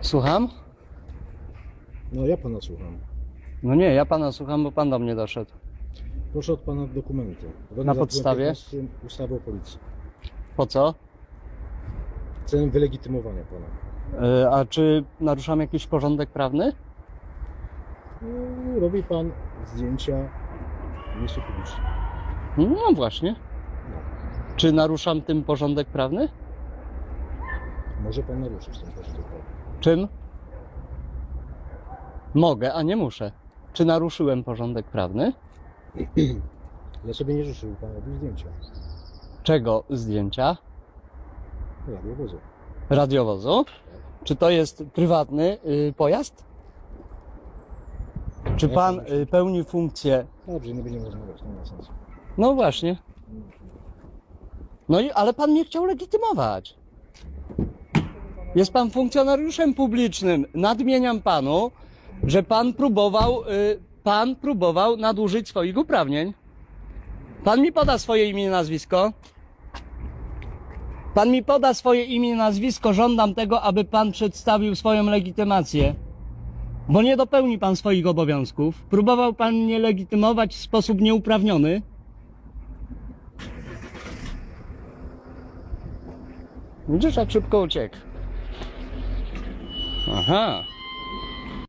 Słucham? No ja pana słucham. No nie, ja pana słucham, bo pan do mnie doszedł. Proszę od pana dokumenty. Zgodnie Na z artykułem podstawie? 15 ustawy o policji. Po co? Celem wylegitymowania pana. E, A czy naruszam jakiś porządek prawny? No, robi pan zdjęcia w miejscu publicznym. No właśnie. Czy naruszam tym porządek prawny? Może pan naruszyć ten porządek prawny. Czym? Mogę, a nie muszę. Czy naruszyłem porządek prawny? Ja sobie nie żeby pan robił zdjęcia. Czego zdjęcia? Radiowozu. Radiowozu? Czy to jest prywatny y, pojazd? Czy pan y, pełni funkcję? Dobrze, nie będziemy rozmawiać, nie ma sensu. No właśnie. No i ale pan mnie chciał legitymować. Jest pan funkcjonariuszem publicznym. Nadmieniam panu, że pan próbował, y, pan próbował nadużyć swoich uprawnień. Pan mi poda swoje imię i nazwisko. Pan mi poda swoje imię i nazwisko. Żądam tego, aby pan przedstawił swoją legitymację. Bo nie dopełni pan swoich obowiązków. Próbował pan mnie legitymować w sposób nieuprawniony. Widzisz, jak szybko uciekł. Uh-huh.